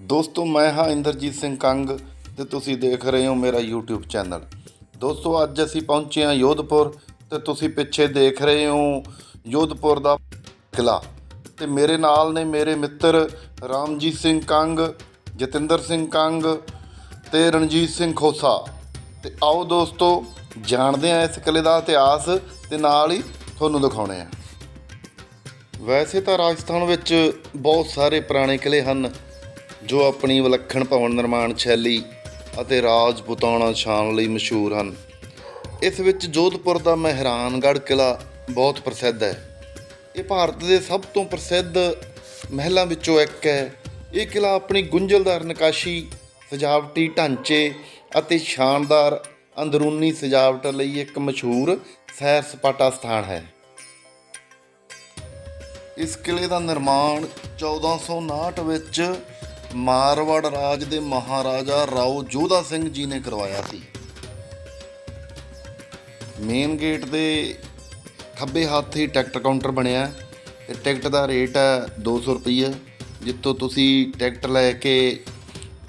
ਦੋਸਤੋ, ਮੈਂ ਹਾਂ ਇੰਦਰਜੀਤ ਸਿੰਘ ਕੰਗ ਤੇ ਤੁਸੀਂ ਦੇਖ ਰਹੇ ਹੋ ਮੇਰਾ YouTube ਚੈਨਲ। ਦੋਸਤੋ, ਅੱਜ ਅਸੀਂ ਪਹੁੰਚੇ ਹਾਂ ਯੋਧਪੁਰ ਤੇ ਤੁਸੀਂ ਪਿੱਛੇ ਦੇਖ ਰਹੇ ਹੋ ਯੋਧਪੁਰ ਦਾ ਕਿਲਾ ਤੇ ਮੇਰੇ ਨਾਲ ਨੇ ਮੇਰੇ ਮਿੱਤਰ ਰਾਮਜੀਤ ਸਿੰਘ ਕੰਗ, ਜਤਿੰਦਰ ਸਿੰਘ ਕੰਗ ਤੇ ਰਣਜੀਤ ਸਿੰਘ ਖੋਸਾ। ਤੇ ਆਓ ਦੋਸਤੋ, ਜਾਣਦੇ ਹਾਂ ਇਸ ਕਿਲੇ ਦਾ ਇਤਿਹਾਸ ਤੇ ਨਾਲ ਹੀ ਤੁਹਾਨੂੰ ਦਿਖਾਉਣੇ ਆ ਵੈਸੇ ਤਾਂ ਰਾਜਸਥਾਨ ਵਿੱਚ ਬਹੁਤ ਸਾਰੇ ਪੁਰਾਣੇ ਕਿਲੇ ਹਨ। ਜੋ ਆਪਣੀ ਵਿਲੱਖਣ ਭਵਨ ਨਿਰਮਾਣ ਸ਼ੈਲੀ ਅਤੇ ਰਾਜਪੂਤਾਨਾ ਸ਼ਾਨ ਲਈ ਮਸ਼ਹੂਰ ਹਨ। ਇਸ ਵਿੱਚ ਜੋਧਪੁਰ ਦਾ ਮਹਿਰਾਨਗੜ੍ਹ ਕਿਲਾ ਬਹੁਤ ਪ੍ਰਸਿੱਧ ਹੈ। ਇਹ ਭਾਰਤ ਦੇ ਸਭ ਤੋਂ ਪ੍ਰਸਿੱਧ ਮਹਿਲਾਂ ਵਿੱਚੋਂ ਇੱਕ ਹੈ। ਇਹ ਕਿਲਾ ਆਪਣੀ ਗੁੰਝਲਦਾਰ ਨਕਾਸ਼ੀ, ਸਜਾਵਟੀ ਢਾਂਚੇ ਅਤੇ ਸ਼ਾਨਦਾਰ ਅੰਦਰੂਨੀ ਸਜਾਵਟ ਲਈ ਇੱਕ ਮਸ਼ਹੂਰ ਸੈਰ ਸਪਾਟਾ ਸਥਾਨ ਹੈ। ਇਸ ਕਿਲੇ ਦਾ ਨਿਰਮਾਣ 1459 ਵਿੱਚ ਮਾਰਵਾੜ ਰਾਜ ਦੇ ਮਹਾਰਾਜਾ ਰਾਓ ਜੋਧਾ ਸਿੰਘ ਜੀ ਨੇ ਕਰਵਾਇਆ ਸੀ। ਮੇਨ ਗੇਟ ਦੇ ਖੱਬੇ ਹੱਥ ਹੀ ਟਿਕਟ ਕਾਊਂਟਰ ਬਣਿਆ। ਹੈ ਤੇ ਟਿਕਟ ਦਾ ਰੇਟ ਹੈ 200 ਰੁਪਏ ਜਿੱਥੋਂ ਤੁਸੀਂ ਟਿਕਟ ਲੈ ਕੇ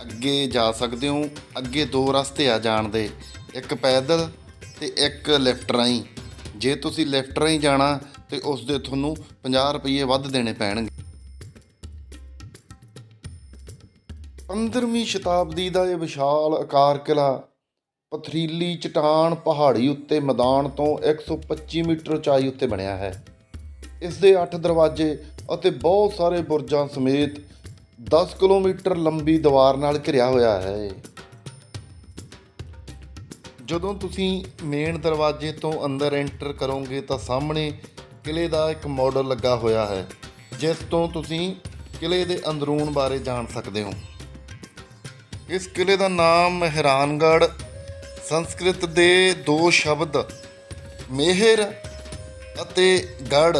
ਅੱਗੇ ਜਾ ਸਕਦੇ ਹੋ। ਅੱਗੇ ਦੋ ਰਸਤੇ ਆ ਜਾਣ ਦੇ, ਇੱਕ ਪੈਦਲ ਤੇ ਇੱਕ ਲਿਫਟ ਰਾਹੀਂ। ਜੇ ਤੁਸੀਂ ਲਿਫਟ ਰਾਹੀਂ ਜਾਣਾ ਤੇ ਉਸ ਦੇ ਤੁਹਾਨੂੰ 50 ਰੁਪਏ ਵੱਧ ਦੇਣੇ ਪੈਣਗੇ। 15ਵੀਂ ਸ਼ਤਾਬਦੀ ਦਾ ਇਹ ਵਿਸ਼ਾਲ ਆਕਾਰ ਕਿਲਾ ਪਥਰੀਲੀ ਚਟਾਨ ਪਹਾੜੀ ਉੱਤੇ ਮੈਦਾਨ ਤੋਂ 125 ਮੀਟਰ ਉਚਾਈ ਉੱਤੇ ਬਣਿਆ ਹੈ। ਇਸ ਦੇ 8 ਦਰਵਾਜ਼ੇ ਅਤੇ ਬਹੁਤ ਸਾਰੇ ਬੁਰਜਾਂ ਸਮੇਤ 10 ਕਿਲੋਮੀਟਰ ਲੰਬੀ ਦੀਵਾਰ ਨਾਲ ਘਿਰਿਆ ਹੋਇਆ ਹੈ। ਜਦੋਂ ਤੁਸੀਂ ਮੇਨ ਦਰਵਾਜ਼ੇ ਤੋਂ ਅੰਦਰ ਐਂਟਰ ਕਰੋਗੇ ਤਾਂ ਸਾਹਮਣੇ ਕਿਲੇ ਦਾ ਇੱਕ ਮਾਡਲ ਲੱਗਾ ਹੋਇਆ ਹੈ, ਜਿਸ ਤੋਂ ਤੁਸੀਂ ਕਿਲੇ ਦੇ ਅੰਦਰੂਨ ਬਾਰੇ ਜਾਣ ਸਕਦੇ ਹੋ। ਇਸ ਕਿਲੇ ਦਾ ਨਾਮ ਮਹਿਰਾਨਗੜ੍ਹ। ਸੰਸਕ੍ਰਿਤ ਦੇ ਦੋ ਸ਼ਬਦ ਮਿਹਰ ਅਤੇ ਗੜ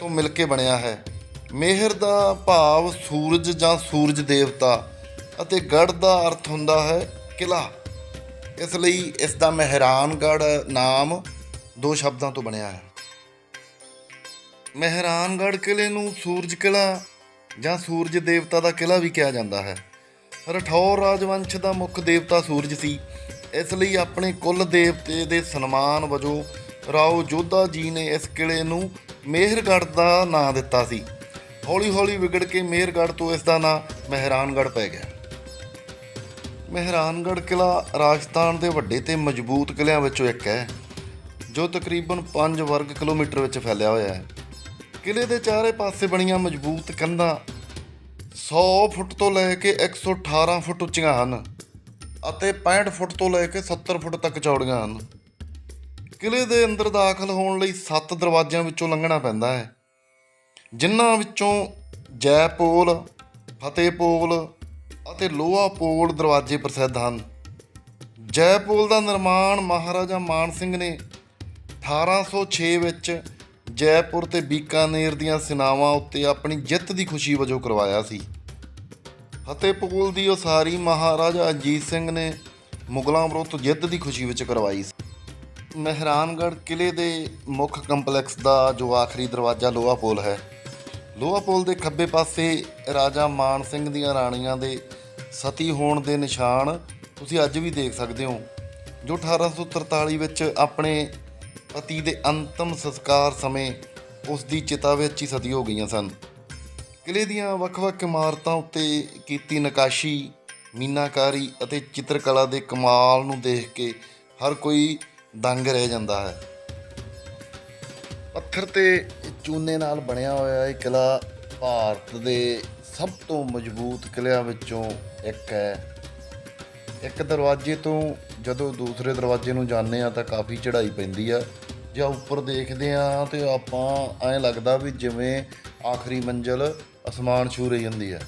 ਤੋਂ ਮਿਲ ਕੇ ਬਣਿਆ ਹੈ। ਮਿਹਰ ਦਾ ਭਾਵ ਸੂਰਜ ਜਾਂ ਸੂਰਜ ਦੇਵਤਾ ਅਤੇ ਗੜ ਦਾ ਅਰਥ ਹੁੰਦਾ ਹੈ ਕਿਲਾ। ਇਸ ਲਈ ਇਸ ਦਾ ਮਹਿਰਾਨਗੜ੍ਹ ਨਾਮ ਦੋ ਸ਼ਬਦਾਂ ਤੋਂ ਬਣਿਆ ਹੈ। ਮਹਿਰਾਨਗੜ੍ਹ ਕਿਲੇ ਨੂੰ ਸੂਰਜ ਕਿਲਾ ਜਾਂ ਸੂਰਜ ਦੇਵਤਾ ਦਾ ਕਿਲਾ ਵੀ ਕਿਹਾ ਜਾਂਦਾ ਹੈ। ਰਠੌਰ ਰਾਜਵੰਸ਼ ਦਾ ਮੁੱਖ ਦੇਵਤਾ ਸੂਰਜ ਸੀ। ਇਸ ਲਈ ਆਪਣੇ ਕੁੱਲ ਦੇਵਤੇ ਦੇ ਸਨਮਾਨ ਵਜੋਂ ਰਾਓ ਜੋਧਾ ਜੀ ਨੇ ਇਸ ਕਿਲੇ ਨੂੰ ਮਿਹਰਗੜ੍ਹ ਦਾ ਨਾਂ ਦਿੱਤਾ ਸੀ। ਹੌਲੀ-ਹੌਲੀ ਵਿਗੜ ਕੇ ਮਿਹਰਗੜ੍ਹ ਤੋਂ ਇਸ ਦਾ ਨਾਂ ਮਹਿਰਾਨਗੜ੍ਹ ਪੈ ਗਿਆ। ਮਹਿਰਾਨਗੜ੍ਹ ਕਿਲਾ ਰਾਜਸਥਾਨ ਦੇ ਵੱਡੇ ਤੇ ਮਜ਼ਬੂਤ ਕਿਲਿਆਂ ਵਿੱਚੋਂ ਇੱਕ ਹੈ, ਜੋ ਤਕਰੀਬਨ 5 ਵਰਗ ਕਿਲੋਮੀਟਰ ਵਿੱਚ ਫੈਲਿਆ ਹੋਇਆ ਹੈ। ਕਿਲੇ ਦੇ ਚਾਰੇ ਪਾਸੇ ਬਣੀਆਂ ਮਜ਼ਬੂਤ ਕੰਧਾਂ 100 ਫੁੱਟ ਤੋਂ ਲੈ ਕੇ 118 ਫੁੱਟ ਉੱਚੀਆਂ ਹਨ ਅਤੇ 65 ਫੁੱਟ ਤੋਂ ਲੈ ਕੇ 70 ਫੁੱਟ ਤੱਕ ਚੌੜੀਆਂ ਹਨ। ਕਿਲੇ ਦੇ ਅੰਦਰ ਦਾਖਲ ਹੋਣ ਲਈ 7 ਦਰਵਾਜ਼ਿਆਂ ਵਿੱਚੋਂ ਲੰਘਣਾ ਪੈਂਦਾ ਹੈ, ਜਿਨ੍ਹਾਂ ਵਿੱਚੋਂ ਜੈਪੋਲ, ਫਤਿਹਪੋਲ ਅਤੇ ਲੋਹਾ ਪੋਲ ਦਰਵਾਜ਼ੇ ਪ੍ਰਸਿੱਧ ਹਨ। ਜੈਪੋਲ ਦਾ ਨਿਰਮਾਣ ਮਹਾਰਾਜਾ ਮਾਨ ਸਿੰਘ ਨੇ 1806 ਵਿੱਚ ਜੈਪੁਰ ਤੇ ਬੀਕਾਨੇਰ ਦੀਆਂ ਸਿਨਾਵਾਂ ਉੱਤੇ ਆਪਣੀ ਜਿੱਤ ਦੀ ਖੁਸ਼ੀ ਵਜੋਂ ਕਰਵਾਇਆ ਸੀ। ਫਤਿਹਪੋਲ ਦੀ ਉਸਾਰੀ ਮਹਾਰਾਜਾ ਅਜੀਤ ਸਿੰਘ ਨੇ ਮੁਗਲਾਂ ਵਿਰੁੱਧ ਜਿੱਤ ਦੀ ਖੁਸ਼ੀ ਵਿੱਚ ਕਰਵਾਈ ਸੀ। ਮਹਿਰਾਨਗੜ੍ਹ ਕਿਲੇ ਦੇ ਮੁੱਖ ਕੰਪਲੈਕਸ ਦਾ ਜੋ ਆਖਰੀ ਦਰਵਾਜ਼ਾ ਲੋਹਾ ਪੋਲ ਹੈ, ਲੋਹਾ ਪੋਲ ਦੇ ਖੱਬੇ ਪਾਸੇ ਰਾਜਾ ਮਾਨ ਸਿੰਘ ਦੀਆਂ ਰਾਣੀਆਂ ਦੇ ਸਤੀ ਹੋਣ ਦੇ ਨਿਸ਼ਾਨ ਤੁਸੀਂ ਅੱਜ ਵੀ ਦੇਖ ਸਕਦੇ ਹੋ, ਜੋ 1843 ਵਿੱਚ ਆਪਣੇ ਪਤੀ ਦੇ ਅੰਤਮ ਸੰਸਕਾਰ ਸਮੇਂ ਉਸ ਦੀ ਚਿਤਾ ਵਿੱਚ ਹੀ ਸਦੀ ਹੋ ਗਈਆਂ ਸਨ। ਕਿਲੇ ਦੀਆਂ ਵੱਖ-ਵੱਖ ਇਮਾਰਤਾਂ ਉੱਤੇ ਕੀਤੀ ਨਕਾਸ਼ੀ, ਮੀਨਾਕਾਰੀ ਅਤੇ ਚਿੱਤਰਕਲਾ ਦੇ ਕਮਾਲ ਨੂੰ ਦੇਖ ਕੇ ਹਰ ਕੋਈ ਦੰਗ ਰਹਿ ਜਾਂਦਾ ਹੈ। ਪੱਥਰ ਤੇ ਚੂਨੇ ਨਾਲ ਬਣਿਆ ਹੋਇਆ ਇਹ ਕਿਲਾ ਭਾਰਤ ਦੇ ਸਭ ਤੋਂ ਮਜ਼ਬੂਤ ਕਿਲਿਆਂ ਵਿੱਚੋਂ ਇੱਕ ਹੈ। ਇੱਕ ਦਰਵਾਜ਼ੇ ਤੋਂ ਜਦੋਂ ਦੂਸਰੇ ਦਰਵਾਜ਼ੇ ਨੂੰ ਜਾਂਦੇ ਆ ਤਾਂ ਕਾਫੀ ਚੜ੍ਹਾਈ ਪੈਂਦੀ ਆ। ਜਾਂ ਉੱਪਰ ਦੇਖਦੇ ਆ ਤੇ ਆਪਾਂ ਐਂ ਲੱਗਦਾ ਵੀ ਜਿਵੇਂ ਆਖਰੀ ਮੰਜ਼ਲ ਅਸਮਾਨ ਛੂ ਰਹੀ ਹੁੰਦੀ ਹੈ।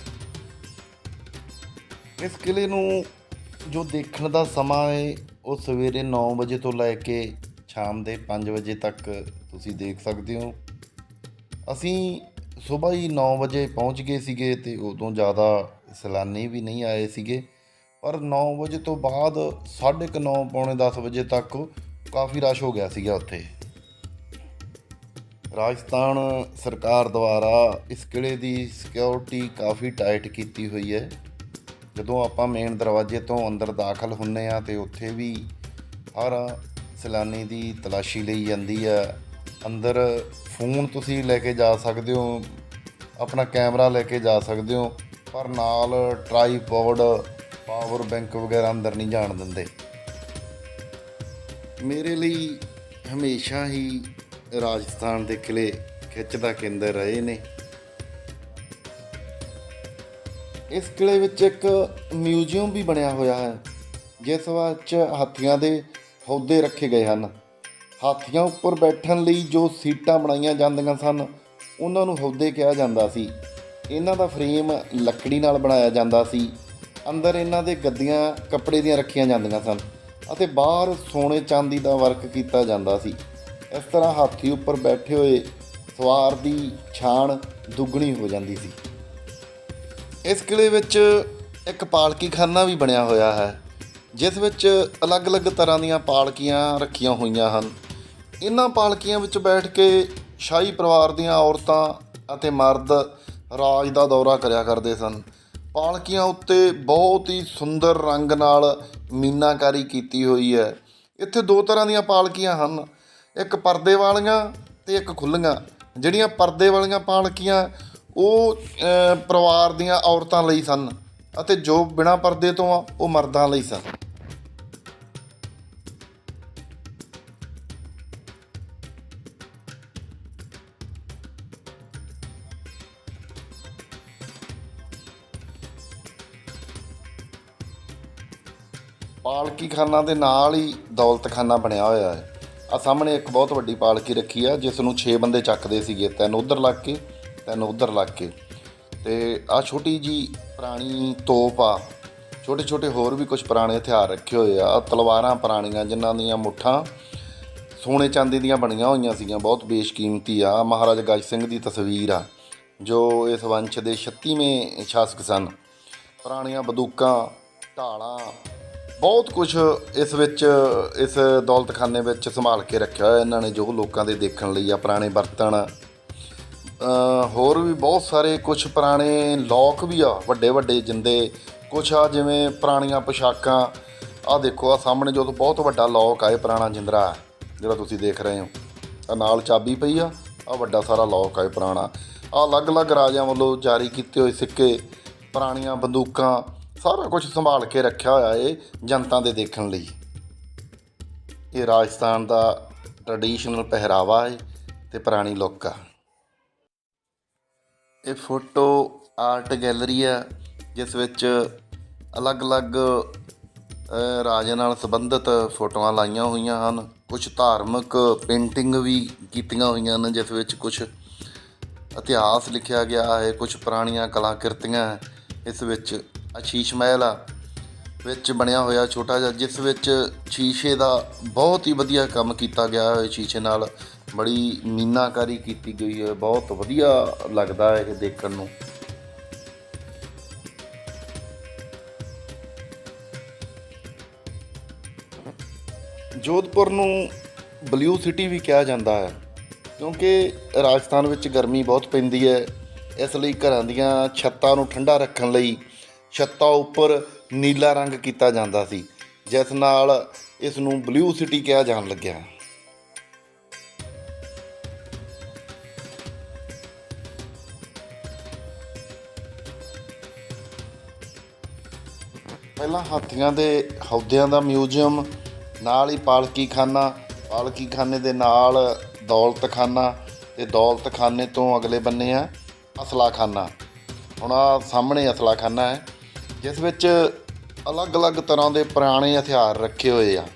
ਇਸ ਕਿਲੇ ਨੂੰ ਜੋ ਦੇਖਣ ਦਾ ਸਮਾਂ ਹੈ, ਉਹ ਸਵੇਰੇ 9 ਵਜੇ ਤੋਂ ਲੈ ਕੇ ਸ਼ਾਮ ਦੇ 5 ਵਜੇ ਤੱਕ ਤੁਸੀਂ ਦੇਖ ਸਕਦੇ ਹੋ। ਅਸੀਂ ਸਵੇਰ ਹੀ 9 ਵਜੇ ਪਹੁੰਚ ਗਏ ਸੀਗੇ ਤੇ ਉਦੋਂ ਜ਼ਿਆਦਾ ਸੈਲਾਨੀ ਵੀ ਨਹੀਂ ਆਏ ਸੀਗੇ। ਪਰ 9 ਵਜੇ ਤੋਂ ਬਾਅਦ 9:30 ਪੌਣੇ 10 ਵਜੇ ਤੱਕ ਕਾਫੀ ਰਸ਼ ਹੋ ਗਿਆ ਸੀਗਾ ਉੱਥੇ। ਰਾਜਸਥਾਨ ਸਰਕਾਰ ਦੁਆਰਾ ਇਸ ਕਿਲੇ ਦੀ ਸਿਕਿਉਰਿਟੀ ਕਾਫੀ ਟਾਈਟ ਕੀਤੀ ਹੋਈ ਹੈ। ਜਦੋਂ ਆਪਾਂ ਮੇਨ ਦਰਵਾਜ਼ੇ ਤੋਂ ਅੰਦਰ ਦਾਖਲ ਹੁੰਨੇ ਆ ਤੇ ਉੱਥੇ ਵੀ ਹਰ ਸੈਲਾਨੀ ਦੀ ਤਲਾਸ਼ੀ ਲਈ ਜਾਂਦੀ ਆ ਅੰਦਰ ਫੋਨ ਤੁਸੀਂ ਲੈ ਕੇ ਜਾ ਸਕਦੇ ਹੋ, ਆਪਣਾ ਕੈਮਰਾ ਲੈ ਕੇ ਜਾ ਸਕਦੇ ਹੋ, ਪਰ ਨਾਲ ਟਰਾਈਪੋਡ ਪਾਵਰ ਬੈਂਕ ਵਗੈਰਾ ਅੰਦਰ ਨਹੀਂ ਜਾਣ ਦਿੰਦੇ। ਮੇਰੇ ਲਈ ਹਮੇਸ਼ਾ ਹੀ ਰਾਜਸਥਾਨ ਦੇ ਕਿਲੇ ਖਿੱਚ ਦਾ ਕੇਂਦਰ ਰਹੇ ਨੇ। ਇਸ ਕਿਲੇ ਵਿੱਚ ਇੱਕ ਮਿਊਜ਼ੀਅਮ ਵੀ ਬਣਿਆ ਹੋਇਆ ਹੈ, ਜਿਸ ਵਿੱਚ ਹਾਥੀਆਂ ਦੇ ਹੌਦੇ ਰੱਖੇ ਗਏ ਹਨ। ਹਾਥੀਆਂ ਉੱਪਰ ਬੈਠਣ ਲਈ ਜੋ ਸੀਟਾਂ ਬਣਾਈਆਂ ਜਾਂਦੀਆਂ ਸਨ, ਉਹਨਾਂ ਨੂੰ ਹੌਦੇ ਕਿਹਾ ਜਾਂਦਾ ਸੀ। ਇਹਨਾਂ ਦਾ ਫਰੇਮ ਲੱਕੜੀ ਨਾਲ ਬਣਾਇਆ ਜਾਂਦਾ ਸੀ। ਅੰਦਰ ਇਹਨਾਂ ਦੇ ਗੱਦੀਆਂ, ਕੱਪੜੇ ਦੀਆਂ ਰੱਖੀਆਂ ਜਾਂਦੀਆਂ ਸਨ ਅਤੇ ਬਾਹਰ ਸੋਨੇ ਚਾਂਦੀ ਦਾ ਵਰਕ ਕੀਤਾ ਜਾਂਦਾ ਸੀ। ਇਸ ਤਰ੍ਹਾਂ ਹਾਥੀ ਉੱਪਰ ਬੈਠੇ ਹੋਏ ਸਵਾਰ ਦੀ ਛਾਣ ਦੁੱਗਣੀ ਹੋ ਜਾਂਦੀ ਸੀ। ਇਸ ਕਿਲੇ ਵਿੱਚ ਇੱਕ ਪਾਲਕੀਖਾਨਾ ਵੀ ਬਣਿਆ ਹੋਇਆ ਹੈ, ਜਿਸ ਵਿੱਚ ਅਲੱਗ-ਅਲੱਗ ਤਰ੍ਹਾਂ ਦੀਆਂ ਪਾਲਕੀਆਂ ਰੱਖੀਆਂ ਹੋਈਆਂ ਹਨ। ਇਹਨਾਂ ਪਾਲਕੀਆਂ ਵਿੱਚ ਬੈਠ ਕੇ ਸ਼ਾਹੀ ਪਰਿਵਾਰ ਦੀਆਂ ਔਰਤਾਂ ਅਤੇ ਮਰਦ ਰਾਜ ਦਾ ਦੌਰਾ ਕਰਿਆ ਕਰਦੇ ਸਨ। ਪਾਲਕੀਆਂ ਉੱਤੇ ਬਹੁਤ ਹੀ ਸੁੰਦਰ ਰੰਗ ਨਾਲ ਮੀਨਾਕਾਰੀ ਕੀਤੀ ਹੋਈ ਹੈ। ਇੱਥੇ ਦੋ ਤਰ੍ਹਾਂ ਦੀਆਂ ਪਾਲਕੀਆਂ ਹਨ ਇੱਕ ਪਰਦੇ ਵਾਲੀਆਂ ਤੇ ਇੱਕ ਖੁੱਲੀਆਂ। ਜਿਹੜੀਆਂ ਪਰਦੇ ਵਾਲੀਆਂ ਪਾਲਕੀਆਂ ਉਹ ਪਰਿਵਾਰ ਦੀਆਂ ਔਰਤਾਂ ਲਈ ਸਨ ਅਤੇ ਜੋ ਬਿਨਾਂ ਪਰਦੇ ਤੋਂ ਆ, ਉਹ ਮਰਦਾਂ ਲਈ ਸਨ। ਪਾਲਕੀ ਖਾਨਾ ਦੇ ਨਾਲ ਹੀ ਦੌਲਤਖਾਨਾ ਬਣਿਆ ਹੋਇਆ ਹੈ। ਆ ਸਾਹਮਣੇ ਇੱਕ ਬਹੁਤ ਵੱਡੀ ਪਾਲਕੀ ਰੱਖੀ ਆ, ਜਿਸ ਨੂੰ 6 ਬੰਦੇ ਚੱਕਦੇ ਸੀਗੇ, ਤਿੰਨ ਉਧਰ ਲੱਗ ਕੇ, ਤਿੰਨ ਉਧਰ ਲੱਗ ਕੇ। ਤੇ ਆ ਛੋਟੀ ਜੀ ਪੁਰਾਣੀ ਤੋਪ ਆ ਛੋਟੇ ਛੋਟੇ ਹੋਰ ਵੀ ਕੁਝ ਪੁਰਾਣੇ ਹਥਿਆਰ ਰੱਖੇ ਹੋਏ ਆ। ਤਲਵਾਰਾਂ ਪੁਰਾਣੀਆਂ, ਜਿਨ੍ਹਾਂ ਦੀਆਂ ਮੁੱਠਾਂ ਸੋਨੇ ਚਾਂਦੀ ਦੀਆਂ ਬਣੀਆਂ ਹੋਈਆਂ ਸੀਗੀਆਂ, ਬਹੁਤ ਬੇਸ਼ਕੀਮਤੀ ਆ। ਮਹਾਰਾਜਾ ਗਜ ਸਿੰਘ ਦੀ ਤਸਵੀਰ ਆ, ਜੋ ਇਸ ਵੰਸ਼ ਦੇ 36ਵੇਂ ਸ਼ਾਸਕ ਸਨ। ਪੁਰਾਣੀਆਂ ਬੰਦੂਕਾਂ, ਢਾਲਾਂ ਬਹੁਤ ਕੁਝ ਇਸ ਵਿੱਚ, ਇਸ ਦੌਲਤਖਾਨੇ ਵਿੱਚ ਸੰਭਾਲ ਕੇ ਰੱਖਿਆ ਹੋਇਆ। ਇਹਨਾਂ ਨੇ ਜੋ ਲੋਕਾਂ ਦੇ ਦੇਖਣ ਲਈ ਆ, ਪੁਰਾਣੇ ਬਰਤਨ ਹੋਰ ਵੀ ਬਹੁਤ ਸਾਰੇ ਕੁਝ ਪੁਰਾਣੇ ਲੋਕ ਵੀ ਆ, ਵੱਡੇ ਵੱਡੇ ਜਿੰਦੇ, ਕੁਛ ਆ ਜਿਵੇਂ ਪੁਰਾਣੀਆਂ ਪੋਸ਼ਾਕਾਂ। ਆ ਦੇਖੋ, ਆ ਸਾਹਮਣੇ ਜੋ ਬਹੁਤ ਵੱਡਾ ਲੋਕ ਆ ਇਹ ਪੁਰਾਣਾ ਜਿੰਦਰਾ, ਜਿਹੜਾ ਤੁਸੀਂ ਦੇਖ ਰਹੇ ਹੋ। ਆ ਨਾਲ ਚਾਬੀ ਪਈ ਆ ਆ ਵੱਡਾ ਸਾਰਾ ਲੋਕ ਆ ਇਹ ਪੁਰਾਣਾ। ਆ ਅਲੱਗ-ਅਲੱਗ ਰਾਜਿਆਂ ਵੱਲੋਂ ਜਾਰੀ ਕੀਤੇ ਹੋਏ ਸਿੱਕੇ, ਪੁਰਾਣੀਆਂ ਬੰਦੂਕਾਂ ਸਾਰਾ ਕੁਝ ਸੰਭਾਲ ਕੇ ਰੱਖਿਆ ਹੋਇਆ ਇਹ ਜਨਤਾ ਦੇ ਦੇਖਣ ਲਈ। ਇਹ ਰਾਜਸਥਾਨ ਦਾ ਟ੍ਰੈਡੀਸ਼ਨਲ ਪਹਿਰਾਵਾ ਹੈ ਤੇ ਪੁਰਾਣੀ ਲੁੱਕ ਆ। ਇਹ ਫੋਟੋ ਆਰਟ ਗੈਲਰੀ ਆ ਜਿਸ ਵਿੱਚ ਅਲੱਗ-ਅਲੱਗ ਅ, ਨਾਲ ਸੰਬੰਧਿਤ ਫੋਟੋਆਂ ਲਾਈਆਂ ਹੋਈਆਂ ਹਨ। ਕੁਝ ਧਾਰਮਿਕ ਪੇਂਟਿੰਗ ਵੀ ਕੀਤੀਆਂ ਹੋਈਆਂ ਨੇ ਜਿਸ ਵਿੱਚ ਕੁਝ ਇਤਿਹਾਸ ਲਿਖਿਆ ਗਿਆ ਹੈ ਕੁਝ ਪੁਰਾਣੀਆਂ ਕਲਾਕ੍ਰਿਤੀਆਂ ਇਸ ਵਿੱਚ ਆਸ਼ੀਸ਼ ਮਹਿਲ ਆ, ਵਿੱਚ ਬਣਿਆ ਹੋਇਆ ਛੋਟਾ ਜਿਹਾ, ਜਿਸ ਵਿੱਚ ਸ਼ੀਸ਼ੇ ਦਾ ਬਹੁਤ ਹੀ ਵਧੀਆ ਕੰਮ ਕੀਤਾ ਗਿਆ ਹੈ ਸ਼ੀਸ਼ੇ ਨਾਲ। ਬੜੀ ਮੀਨਾਕਾਰੀ ਕੀਤੀ ਗਈ ਹੈ, ਬਹੁਤ ਵਧੀਆ ਲੱਗਦਾ ਹੈ ਇਹ ਦੇਖਣ ਨੂੰ। ਜੋਧਪੁਰ ਨੂੰ ਬਲੂ ਸਿਟੀ ਵੀ ਕਿਹਾ ਜਾਂਦਾ ਹੈ, ਕਿਉਂਕਿ ਰਾਜਸਥਾਨ ਵਿੱਚ ਗਰਮੀ ਬਹੁਤ ਪੈਂਦੀ ਹੈ। ਇਸ ਲਈ ਘਰਾਂ ਦੀਆਂ ਛੱਤਾਂ ਨੂੰ ਠੰਡਾ ਰੱਖਣ ਲਈ ਛੱਤਾਂ ਉੱਪਰ ਨੀਲਾ ਰੰਗ ਕੀਤਾ ਜਾਂਦਾ ਸੀ, ਜਿਸ ਨਾਲ ਇਸ ਨੂੰ ਬਲੂ ਸਿਟੀ ਕਿਹਾ ਜਾਣ ਲੱਗਿਆ। ਪਹਿਲਾਂ ਹਾਥੀਆਂ ਦੇ ਹੌਦਿਆਂ ਦਾ ਮਿਊਜ਼ੀਅਮ, ਨਾਲ ਹੀ ਪਾਲਕੀ ਖਾਨਾ ਪਾਲਕੀ ਖਾਨੇ ਦੇ ਨਾਲ ਦੌਲਤ ਖਾਨਾ ਤੇ ਦੌਲਤ ਖਾਨੇ ਤੋਂ ਅਗਲੇ ਬੰਨੇ ਆ ਅਸਲਾ ਖਾਨਾ ਹੁਣ ਆ ਸਾਹਮਣੇ ਅਸਲਾ ਖਾਨਾ ਹੈ। ਜਿਸ ਵਿੱਚ ਅਲੱਗ-ਅਲੱਗ ਤਰ੍ਹਾਂ ਦੇ ਪੁਰਾਣੇ ਹਥਿਆਰ ਰੱਖੇ ਹੋਏ ਆ।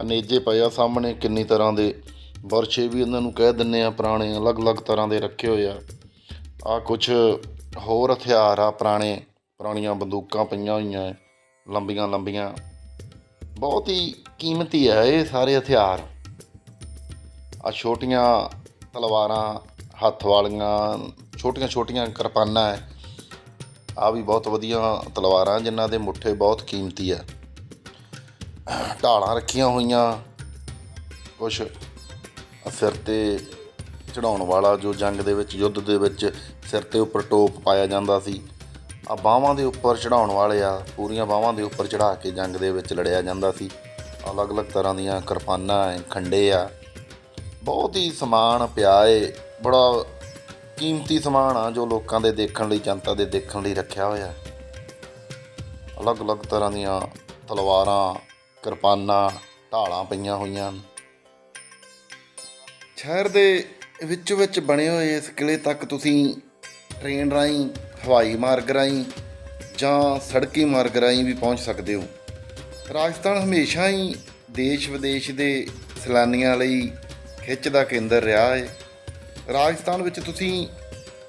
ਅਨੇਜੇ ਪਏ ਆ ਸਾਹਮਣੇ, ਕਿੰਨੀ ਤਰ੍ਹਾਂ ਦੇ ਵਰਛੇ ਵੀ ਉਹਨਾਂ ਨੂੰ ਕਹਿ ਦਿੰਨੇ ਆ, ਪੁਰਾਣੇ ਅਲੱਗ-ਅਲੱਗ ਤਰ੍ਹਾਂ ਦੇ ਰੱਖੇ ਹੋਏ ਆ। ਆ ਕੁਝ ਹੋਰ ਹਥਿਆਰ ਆ ਪੁਰਾਣੇ, ਪੁਰਾਣੀਆਂ ਬੰਦੂਕਾਂ ਪਈਆਂ ਹੋਈਆਂ ਲੰਬੀਆਂ ਲੰਬੀਆਂ। ਬਹੁਤ ਹੀ ਕੀਮਤੀ ਹੈ ਇਹ ਸਾਰੇ ਹਥਿਆਰ। ਆ ਛੋਟੀਆਂ ਤਲਵਾਰਾਂ, ਹੱਥ ਵਾਲੀਆਂ ਛੋਟੀਆਂ ਛੋਟੀਆਂ ਕਿਰਪਾਨਾਂ ਹੈ ਆ ਵੀ ਬਹੁਤ ਵਧੀਆ ਤਲਵਾਰਾਂ ਜਿਨ੍ਹਾਂ ਦੇ ਮੁੱਠੇ ਬਹੁਤ ਕੀਮਤੀ ਆ। ਢਾਲਾਂ ਰੱਖੀਆਂ ਹੋਈਆਂ। ਕੁਛ ਸਿਰ ਤੇ ਚੜਾਉਣ ਵਾਲਾ ਜੋ ਜੰਗ ਦੇ ਵਿੱਚ, ਯੁੱਧ ਦੇ ਵਿੱਚ ਸਿਰ ਤੇ ਉੱਪਰ ਟੋਪ ਪਾਇਆ ਜਾਂਦਾ ਸੀ। ਆ ਬਾਹਾਂ ਦੇ ਉੱਪਰ ਚੜਾਉਣ ਵਾਲੇ ਆ, ਪੂਰੀਆਂ ਬਾਹਾਂ ਦੇ ਉੱਪਰ ਚੜਾ ਕੇ ਜੰਗ ਦੇ ਵਿੱਚ ਲੜਿਆ ਜਾਂਦਾ ਸੀ। ਅਲੱਗ-ਅਲੱਗ ਤਰ੍ਹਾਂ ਦੀਆਂ ਕਿਰਪਾਨਾਂ ਐ ਖੰਡੇ ਆ। ਬਹੁਤ ਹੀ ਸਮਾਨ ਪਿਆ ਏ। ਬੜਾ ਕੀਮਤੀ ਸਮਾਨ ਆ ਜੋ ਲੋਕਾਂ ਦੇ ਦੇਖਣ ਲਈ, ਜਨਤਾ ਦੇ ਦੇਖਣ ਲਈ ਰੱਖਿਆ ਹੋਇਆ। ਅਲੱਗ-ਅਲੱਗ ਤਰ੍ਹਾਂ ਦੀਆਂ ਤਲਵਾਰਾਂ, ਕਿਰਪਾਨਾਂ, ਢਾਲਾਂ ਪਈਆਂ ਹੋਈਆਂ ਹਨ। ਸ਼ਹਿਰ ਦੇ ਵਿੱਚ ਵਿੱਚ ਬਣੇ ਹੋਏ ਇਸ ਕਿਲੇ ਤੱਕ ਤੁਸੀਂ ਟ੍ਰੇਨ ਰਾਹੀਂ, ਹਵਾਈ ਮਾਰਗ ਰਾਹੀਂ ਜਾਂ ਸੜਕੀ ਮਾਰਗ ਰਾਹੀਂ ਵੀ ਪਹੁੰਚ ਸਕਦੇ ਹੋ। ਰਾਜਸਥਾਨ ਹਮੇਸ਼ਾ ਹੀ ਦੇਸ਼ ਵਿਦੇਸ਼ ਦੇ ਸੈਲਾਨੀਆਂ ਲਈ ਖਿੱਚ ਦਾ ਕੇਂਦਰ ਰਿਹਾ ਹੈ। ਰਾਜਸਥਾਨ ਵਿੱਚ ਤੁਸੀਂ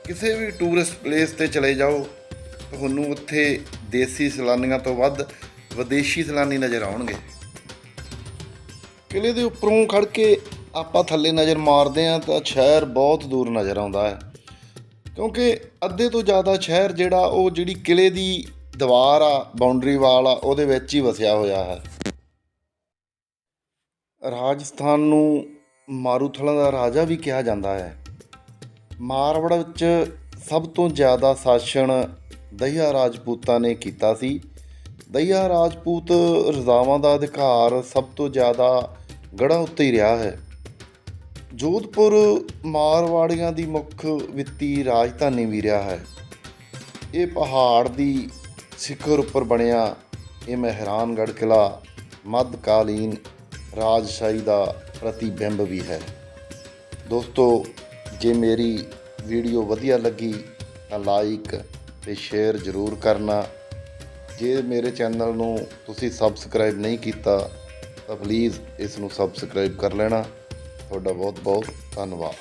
ਕਿਸੇ ਵੀ ਟੂਰਿਸਟ ਪਲੇਸ ਤੇ ਚਲੇ ਜਾਓ, ਤੁਹਾਨੂੰ ਉੱਥੇ ਦੇਸੀ ਸੈਲਾਨੀਆਂ ਤੋਂ ਵੱਧ ਵਿਦੇਸ਼ੀ ਸੈਲਾਨੀ ਨਜ਼ਰ ਆਉਣਗੇ। ਕਿਲੇ ਦੇ ਉੱਪਰੋਂ ਖੜ ਕੇ ਆਪਾਂ ਥੱਲੇ ਨਜ਼ਰ ਮਾਰਦੇ ਹਾਂ ਤਾਂ ਸ਼ਹਿਰ ਬਹੁਤ ਦੂਰ ਨਜ਼ਰ ਆਉਂਦਾ ਹੈ। ਕਿਉਂਕਿ ਅੱਧੇ ਤੋਂ ਜ਼ਿਆਦਾ ਸ਼ਹਿਰ ਜਿਹੜਾ ਉਹ ਜਿਹੜੀ ਕਿਲੇ ਦੀ ਦੀਵਾਰ ਆ ਬਾਉਂਡਰੀ ਵਾਲ ਆ, ਉਹਦੇ ਵਿੱਚ ਹੀ ਵਸਿਆ ਹੋਇਆ ਹੈ। ਰਾਜਸਥਾਨ ਨੂੰ ਮਾਰੂਥਲਾਂ ਦਾ ਰਾਜਾ ਵੀ ਕਿਹਾ ਜਾਂਦਾ ਹੈ। ਮਾਰਵੜ ਵਿੱਚ ਸਭ ਤੋਂ ਜ਼ਿਆਦਾ ਸ਼ਾਸਨ ਦਹੀਆ ਰਾਜਪੂਤਾਂ ਨੇ ਕੀਤਾ ਸੀ। ਦਹੀਆ ਰਾਜਪੂਤ ਰਜ਼ਾਵਾਂ ਦਾ ਅਧਿਕਾਰ ਸਭ ਤੋਂ ਜ਼ਿਆਦਾ ਗੜ੍ਹਾਂ ਉੱਤੇ ਹੀ ਰਿਹਾ ਹੈ। ਜੋਧਪੁਰ ਮਾਰਵਾੜੀਆਂ ਦੀ ਮੁੱਖ ਵਿੱਤੀ ਰਾਜਧਾਨੀ ਵੀ ਰਿਹਾ ਹੈ। ਇਹ ਪਹਾੜ ਦੀ ਸਿਖਰ ਉੱਪਰ ਬਣਿਆ ਇਹ ਮਹਿਰਾਨਗੜ੍ਹ ਕਿਲਾ ਮੱਧਕਾਲੀਨ ਰਾਜਸ਼ਾਹੀ ਦਾ ਪ੍ਰਤੀਬਿੰਬ ਵੀ ਹੈ। ਦੋਸਤੋ ਜੇ ਮੇਰੀ ਵੀਡੀਓ ਵਧੀਆ ਲੱਗੀ ਤਾਂ ਲਾਈਕ ਤੇ ਸ਼ੇਅਰ ਜ਼ਰੂਰ ਕਰਨਾ। ਜੇ ਮੇਰੇ ਚੈਨਲ ਨੂੰ ਤੁਸੀਂ ਸਬਸਕ੍ਰਾਈਬ ਨਹੀਂ ਕੀਤਾ ਤਾਂ ਪਲੀਜ਼ ਇਸ ਨੂੰ ਸਬਸਕ੍ਰਾਈਬ ਕਰ ਲੈਣਾ। ਤੁਹਾਡਾ ਬਹੁਤ ਬਹੁਤ ਧੰਨਵਾਦ।